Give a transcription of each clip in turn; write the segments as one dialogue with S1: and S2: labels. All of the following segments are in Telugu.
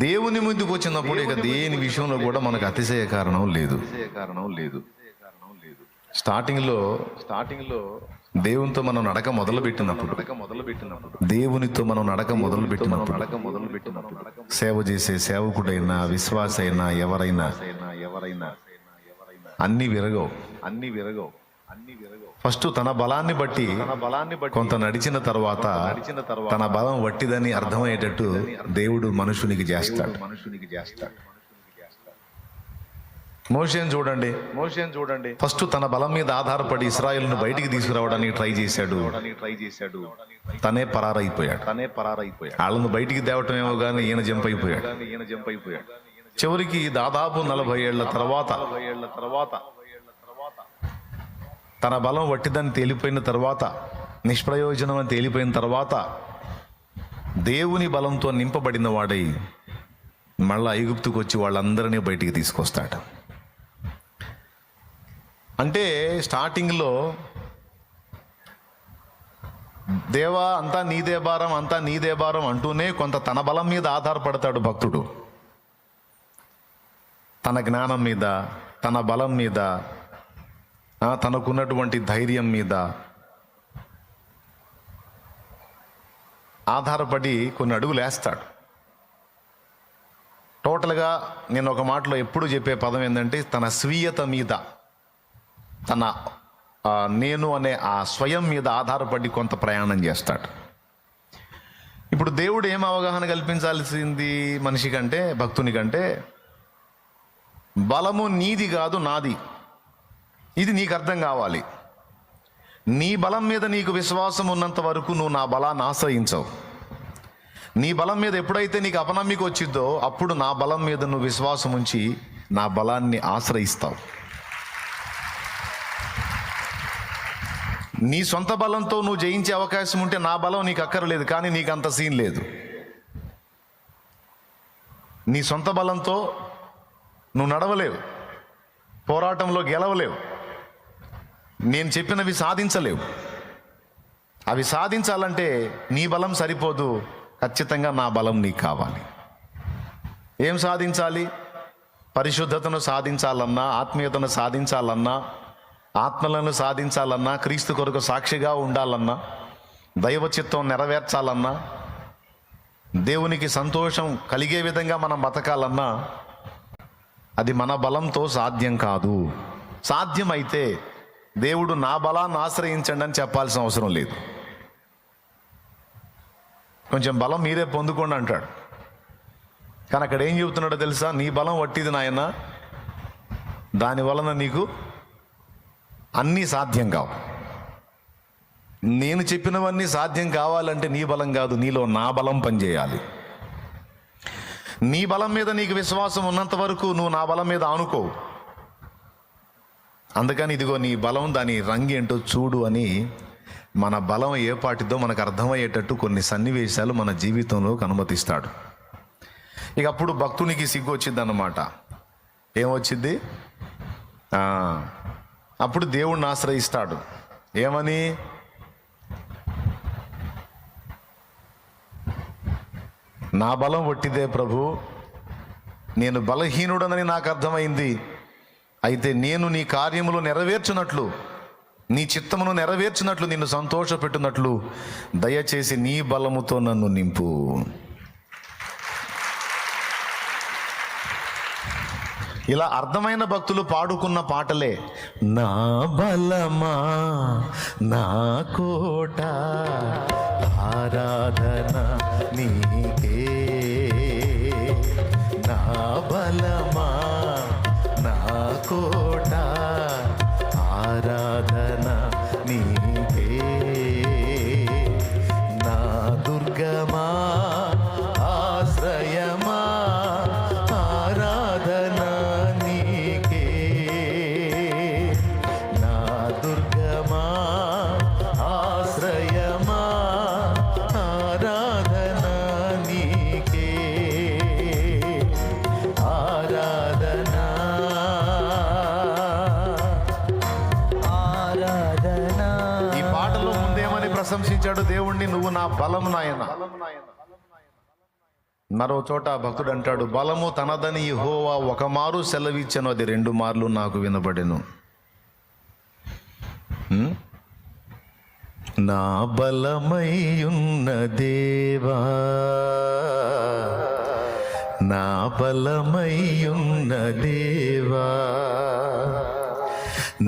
S1: దేవుని ముందుకు వచ్చినప్పుడు ఇక దేని విషయంలో కూడా మనకు అతిశయ కారణం లేదు.
S2: కారణం లేదు. స్టార్టింగ్లో స్టార్టింగ్లో
S1: దేవునితో మనం నడక మొదలు పెట్టినప్పుడు
S2: నడక మొదలు పెట్టినప్పుడు
S1: దేవునితో మనం నడక మొదలు పెట్టినప్పుడు
S2: నడక మొదలు పెట్టినప్పుడు
S1: సేవ చేసే సేవకుడైనా విశ్వాస అయినా ఎవరైనా
S2: ఎవరైనా
S1: అన్ని విరగవు.
S2: అన్ని విరగవు.
S1: ఫస్ట్ తన బలాన్ని బట్టి
S2: తన బలాన్ని బట్టి
S1: కొంత నడిచిన తర్వాత
S2: నడిచిన తర్వాత
S1: తన బలం వట్టిదని అర్థమయ్యేటట్టు దేవుడు మనుషునికి చేస్తాడు.
S2: మనుషునికి చేస్తాడు.
S1: మోషేని చూడండి.
S2: మోషన్ చూడండి.
S1: ఫస్ట్ తన బలం మీద ఆధారపడి ఇస్రాయల్ను బయటికి తీసుకురావడానికి ట్రై చేశాడు.
S2: ట్రై చేశాడు.
S1: తనే పరారైపోయాడు.
S2: తనే పరారైపోయాడు.
S1: వాళ్ళను బయటికి తేవటమేమో కానీ ఈయన జంప్ అయిపోయాడు
S2: ఈయన జంప్ అయిపోయాడు
S1: చివరికి దాదాపు నలభై ఏళ్ళ తర్వాత
S2: నలభై ఏళ్ళ తర్వాత
S1: తన బలం వట్టిదని తేలిపోయిన తర్వాత నిష్ప్రయోజనం అని తేలిపోయిన తర్వాత దేవుని బలంతో నింపబడిన వాడై మళ్ళా ఐగుప్తుకు వచ్చి వాళ్ళందరినీ బయటికి తీసుకొస్తాడు. అంటే స్టార్టింగ్లో దేవా అంతా నీదే భారం అంతా నీదే భారం అంటూనే కొంత తన బలం మీద ఆధారపడతాడు భక్తుడు. తన జ్ఞానం మీద తన బలం మీద తనకున్నటువంటి ధైర్యం మీద ఆధారపడి కొన్ని అడుగులు వేస్తాడు. టోటల్గా నేను ఒక మాటలో ఎప్పుడు చెప్పే పదం ఏంటంటే తన స్వీయత మీద తన నేను అనే ఆ స్వయం మీద ఆధారపడి కొంత ప్రయాణం చేస్తాడు. ఇప్పుడు దేవుడు ఏం అవగాహన కల్పించాల్సింది మనిషి కంటే భక్తుని కంటే? బలము నీది కాదు నాది. ఇది నీకు అర్థం కావాలి. నీ బలం మీద నీకు విశ్వాసం ఉన్నంత వరకు నువ్వు నా బలాన్ని ఆశ్రయించవు. నీ బలం మీద ఎప్పుడైతే నీకు అపనమ్మిక వచ్చిద్దో అప్పుడు నా బలం మీద నువ్వు విశ్వాసం ఉంచి నా బలాన్ని ఆశ్రయిస్తావు. నీ సొంత బలంతో నువ్వు జయించే అవకాశం ఉంటే నా బలం నీకు అక్కర్లేదు కానీ నీకు అంత సీన్ లేదు. నీ సొంత బలంతో నువ్వు నడవలేవు. పోరాటంలో గెలవలేవు. నేను చెప్పినవి సాధించలేవు. అవి సాధించాలంటే నీ బలం సరిపోదు. ఖచ్చితంగా నా బలం నీకు కావాలి. ఏం సాధించాలి? పరిశుద్ధతను సాధించాలన్నా ఆత్మీయతను సాధించాలన్నా ఆత్మలను సాధించాలన్నా క్రీస్తు కొరకు సాక్షిగా ఉండాలన్నా దైవ చిత్తం నెరవేర్చాలన్నా దేవునికి సంతోషం కలిగే విధంగా మనం బతకాలన్నా అది మన బలంతో సాధ్యం కాదు. సాధ్యమైతే దేవుడు నా బలాన్ని ఆశ్రయించండి అని చెప్పాల్సిన అవసరం లేదు. కొంచెం బలం మీరే పొందుకోండి అంటాడు. కానీ అక్కడ ఏం చెబుతున్నాడో తెలుసా? నీ బలం వట్టిది నాయన. దాని వలన నీకు అన్నీ సాధ్యం కావు. నేను చెప్పినవన్నీ సాధ్యం కావాలంటే నీ బలం కాదు నీలో నా బలం పనిచేయాలి. నీ బలం మీద నీకు విశ్వాసం ఉన్నంత వరకు నువ్వు నా బలం మీద అనుకో అందుకని ఇదిగో నీ బలం దాని రంగు ఏంటో చూడు అని మన బలం ఏ పాటిదో మనకు అర్థమయ్యేటట్టు కొన్ని సన్నివేశాలు మన జీవితంలోకి అనుమతిస్తాడు. ఇక అప్పుడు భక్తునికి సిగ్గు వచ్చింది అన్నమాట ఏమొచ్చింది అప్పుడు దేవుణ్ణి ఆశ్రయిస్తాడు. ఏమని? నా బలం ఒట్టిదే ప్రభు నేను బలహీనుడనని నాకు అర్థమైంది. అయితే నేను నీ కార్యములు నెరవేర్చినట్లు నీ చిత్తమును నెరవేర్చినట్లు నిన్ను సంతోషపెట్టినట్లు దయచేసి నీ బలముతో నన్ను నింపు. ఇలా అర్థమైన భక్తులు పాడుకున్న పాటలే నా బలమా నా కోట ఆరాధన నీకే నా బలమా కోట ప్రశంసించాడు దేవుణ్ణి నువ్వు నా బలం నాయన. మరో చోట భక్తుడు అంటాడు బలము తనదని హోవా ఒక మారు సెలవిచ్చెను అది రెండు మార్లు నాకు వినబడెను. నా బలమయ్యున్న దేవా నా బలమయ్యున్న దేవా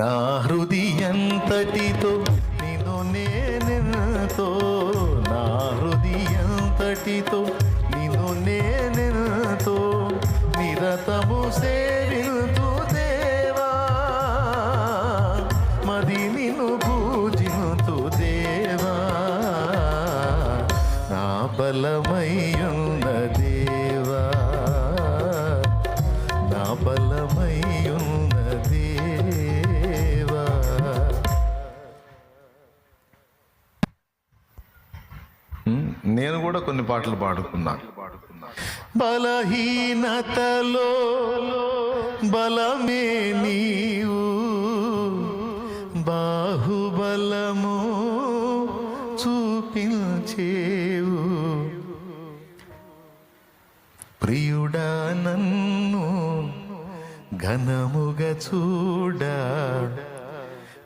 S1: నా హృదయంతటితో హృదయంతటితో నిన్ను నేనెంతో నిరతము సేవింతు దేవా మది నిన్ను పూజింతు దేవా నా బలమయ్యుంది నేను కూడా కొన్ని పాటలు పాడుకున్నా. బలహీనతలో బలమే నీవు బాహుబలము చూపించేవు. ప్రియుడా నన్ను ఘనముగా చూడ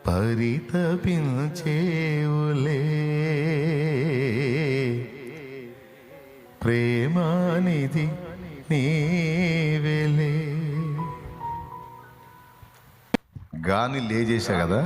S1: పరితపించేవులే. ప్రేమానిది నీవెలే. గాని
S2: చేశా కదా?